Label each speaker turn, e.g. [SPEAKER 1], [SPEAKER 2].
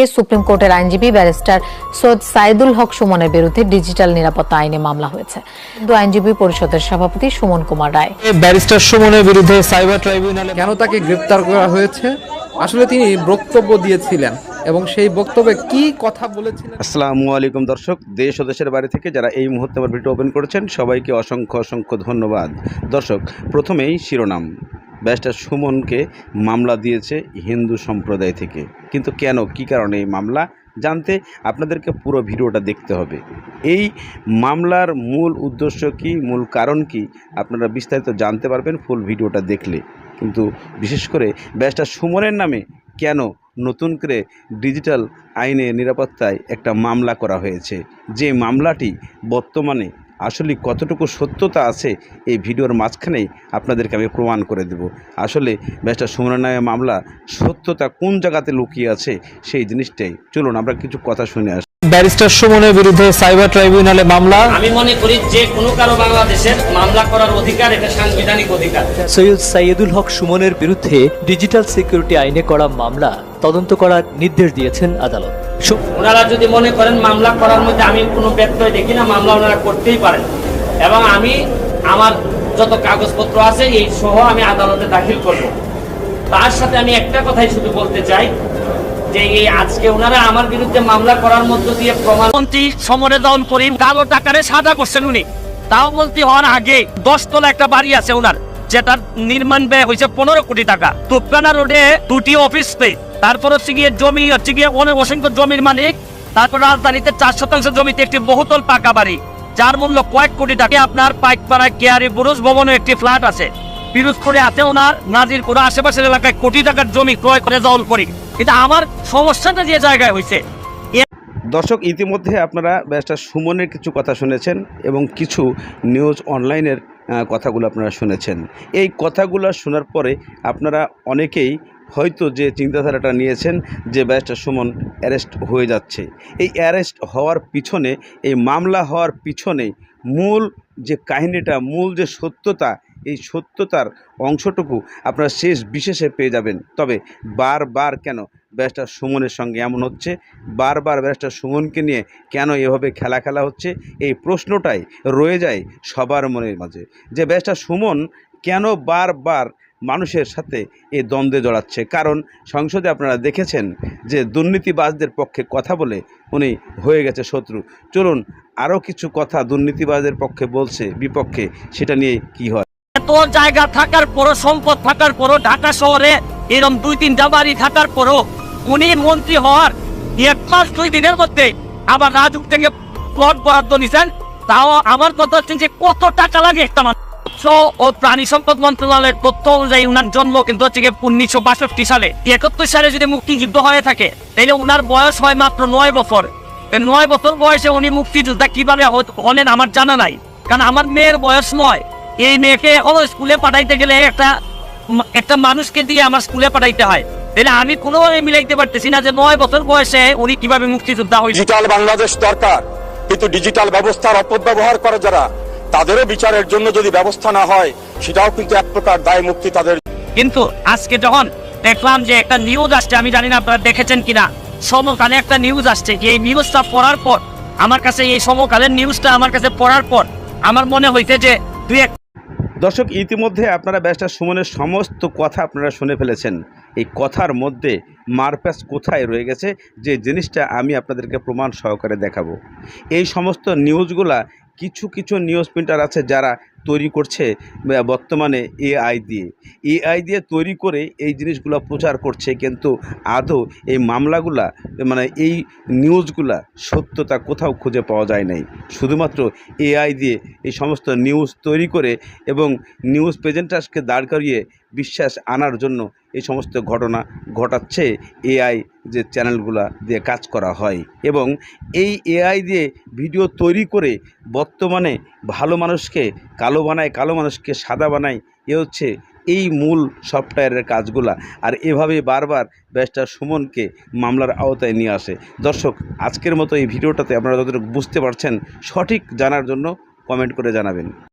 [SPEAKER 1] কে supreme কোর্টের আইনজীবী barrister Syed Saidul হক সুমনের বিরুদ্ধে ডিজিটাল নিরাপত্তা আইনে মামলা হয়েছে। হিন্দু আইনজীবী পরিষদের সভাপতি সুমন কুমার রায়।
[SPEAKER 2] ব্যারিস্টার সুমনের বিরুদ্ধে সাইবার ট্রাইব্যুনালে
[SPEAKER 3] কেন তাকে গ্রেপ্তার করা হয়েছে? আসলে তিনি বক্তব্য দিয়েছিলেন এবং সেই বক্তব্যে কি কথা বলেছিলেন?
[SPEAKER 4] আসসালামু আলাইকুম দর্শক, দেশ ও দেশের বাইরে থেকে যারা এই মুহূর্তে আমার ভিডিও ওপেন করেছেন, সবাইকে অসংখ্য অসংখ্য ধন্যবাদ। দর্শক, প্রথমেই শিরোনাম। ব্যারিস্টার সুমনকে মামলা দিয়েছে হিন্দু সম্প্রদায় থেকে। কিন্তু কেন, কি কারণে এই মামলা? জানতে আপনাদেরকে পুরো ভিডিওটা দেখতে হবে। এই মামলার মূল উদ্দেশ্য কি, মূল কারণ কি, আপনারা বিস্তারিত জানতে পারবেন ফুল ভিডিওটা দেখলে। কিন্তু বিশেষ করে ব্যারিস্টার সুমনের নামে কেন নতুন করে ডিজিটাল আইনে নিরাপত্তায় একটা মামলা করা হয়েছে? যে মামলাটি বর্তমানে আসলে কতটুকু সত্যতা আছে এই ভিডিওর মাঝখানেই আপনাদেরকে আমি প্রমাণ করে দেব। আসলে সুমনের নামে মামলা সত্যতা কোন জায়গাতে লুকিয়ে আছে সেই জিনিসটাই। চলুন, আমরা কিছু কথা শুনে আসি।
[SPEAKER 2] ব্যারিস্টার সুমনের বিরুদ্ধে সাইবার ট্রাইব্যুনালে মামলা।
[SPEAKER 5] আমি মনে করি যে কোনো কারও বাংলাদেশের মামলা করার অধিকার এটা সাংবিধানিক অধিকার।
[SPEAKER 6] সৈয়দ সাইয়েদুল হক সুমনের বিরুদ্ধে ডিজিটাল সিকিউরিটি আইনে করা মামলা তদন্ত করার নির্দেশ দিয়েছেন আদালত।
[SPEAKER 5] ওনারা যদি মনে করেন মামলা করার মধ্যে আমি কোনো ব্যত্যয় দেখি না মামলা ওনারা করতেই পারেন। এবং আমি আমার যত কাগজপত্র আছে এই সহ আমি আদালতে দাখিল করব। তার সাথে আমি একটা কথাই শুধু বলতে চাই যে এই আজকে ওনারা আমার বিরুদ্ধে মামলা করার দিয়ে করি কালো টাকারে সাদা করছেন উনি। তাও হওয়ার আগে দশ তলা একটা বাড়ি আছে ওনার, যেটার নির্মাণ ব্যয় হয়েছে পনেরো কোটি টাকা। রোডে দুটি অফিস পেয়ে তারপর হচ্ছে গিয়ে জমি, হচ্ছে গিয়ে অনেক অসংখ্য জমির মালিক। তারপর রাজধানীতে চার শতাংশ জমিতে একটি বহুতল পাকা বাড়ি, যার মূল্য কয়েক কোটি টাকা। আপনার কেয়ারি বুরুজ ভবনে একটি ফ্ল্যাট আছে। পিরোজপুরে আছে ওনার, নাজিরপুরে আশেপাশের এলাকায় কোটি টাকার জমি ক্রয় করে দল করি কিন্তু আমার সমস্যাটা যে জায়গায় হয়েছে
[SPEAKER 4] দর্শক, ইতিমধ্যে আপনারা ব্যারিস্টার সুমনের কিছু কথা শুনেছেন এবং কিছু নিউজ অনলাইনের কথাগুলো আপনারা শুনেছেন। এই কথাগুলো শোনার পরে আপনারা অনেকেই হয়তো যে চিন্তাধারাটা নিয়েছেন যে ব্যারিস্টার সুমন অ্যারেস্ট হয়ে যাচ্ছে। এই অ্যারেস্ট হওয়ার পিছনে, এই মামলা হওয়ার পিছনে মূল যে কাহিনীটা, মূল যে সত্যতা এই সত্যতার অংশটুকু আপনারা শেষ বিশেষে পেয়ে যাবেন। তবে বারবার কেন ব্যারিস্টার সুমনের সঙ্গে এমন হচ্ছে? বারবার ব্যারিস্টার সুমনকে নিয়ে কেন এভাবে খেলা খেলা হচ্ছে? এই প্রশ্নটাই রয়ে যায় সবার মনের মাঝে যে ব্যারিস্টার সুমন কেন বারবার মানুষের সাথে এই দ্বন্দ্বে জড়াচ্ছে? কারণ সংসদে আপনারা দেখেছেন যে দুর্নীতিবাজদের পক্ষে কথা বলে উনি হয়ে গেছে শত্রু। চলুন আরও কিছু কথা দুর্নীতিবাজদের পক্ষে বলছে, বিপক্ষে সেটা নিয়ে কি হয়?
[SPEAKER 5] জায়গা থাকার পরও, সম্পদ থাকার পরও, ঢাকা শহরে এরকম দুই তিনটা বাড়ি থাকার পরও উনি মন্ত্রী হওয়ার এক মাস, দুই দিনের মধ্যে আবার রাজুক থেকে প্লট বরাদ্দ নিছেন। তাও আমার কথা হচ্ছে যে কত টাকা লাগে একটা মানুষ। ও প্রাণী সম্পদ মন্ত্রণালয়ের তথ্য অনুযায়ী উনার জন্ম কিন্তু হচ্ছে উনিশশো বাষট্টি সালে। একাত্তর সালে যদি মুক্তিযুদ্ধ হয়ে থাকে তাহলে উনার বয়স হয় মাত্র নয় বছর। নয় বছর বয়সে উনি মুক্তিযোদ্ধা কীভাবে হলেন আমার জানা নাই। কারণ আমার মেয়ের বয়স নয়। এই মেয়েকে এখনও স্কুলে পাঠাইতে গেলে একটা একটা মানুষকে দিয়ে আমার স্কুলে পাঠাইতে হয়। তাহলে আমি কোনোভাবে মিলাইতে পারতেছি না যে নয় বছর বয়সে উনি কীভাবে মুক্তিযোদ্ধা হয়েছে
[SPEAKER 7] ডিজিটাল বাংলাদেশ দরকার। কিন্তু ডিজিটাল ব্যবস্থার অপব্যবহার করে যারা তাদেরও বিচারের জন্য যদি ব্যবস্থা না হয় সেটাও কিন্তু এক প্রকার দায় মুক্তি তাদের।
[SPEAKER 5] কিন্তু আজকে যখন দেখলাম যে একটা নিউজ আসছে আমি জানি না আপনারা দেখেছেন কিনা সমকালে একটা নিউজ আসছে যে এই নিউজটা পড়ার পর আমার কাছে এই সমকালের নিউজটা আমার কাছে পড়ার পর আমার মনে হইতে যে দুই এক
[SPEAKER 4] দর্শক, ইতিমধ্যে আপনারা ব্যারিস্টার সুমনের সমস্ত কথা আপনারা শুনে ফেলেছেন। এই কথার মধ্যে মারপ্যাস কোথায় রয়ে গেছে? যে জিনিসটা আমি আপনাদেরকে প্রমাণ সহকারে দেখাবো। এই সমস্ত নিউজগুলা কিছু কিছু নিউজ প্রিন্টার আছে যারা তৈরি করছে বর্তমানে এআই দিয়ে। এআই দিয়ে তৈরি করে এই জিনিসগুলো প্রচার করছে, কিন্তু আদৌ এই মামলাগুলা মানে এই নিউজগুলা সত্যতা কোথাও খুঁজে পাওয়া যায় নাই। শুধুমাত্র এআই দিয়ে এই সমস্ত নিউজ তৈরি করে এবং নিউজ প্রেজেন্টার্সকে দাঁড় করিয়ে বিশ্বাস আনার জন্য এই সমস্ত ঘটনা ঘটাচ্ছে এআই যে চ্যানেলগুলা দিয়ে কাজ করা হয়। এবং এই এআই দিয়ে ভিডিও তৈরি করে বর্তমানে ভালো মানুষকে কালো বানায়, কালো মানুষকে সাদা বানায়, এ হচ্ছে এই মূল সফটওয়্যারের কাজগুলা। আর এভাবে বারবার ব্যারিস্টার সুমনকে মামলার আওতায় নিয়ে আসে। দর্শক, আজকের মতো এই ভিডিওটাতে আপনারা যতটুকু বুঝতে পারছেন, সঠিক জানার জন্য কমেন্ট করে জানাবেন।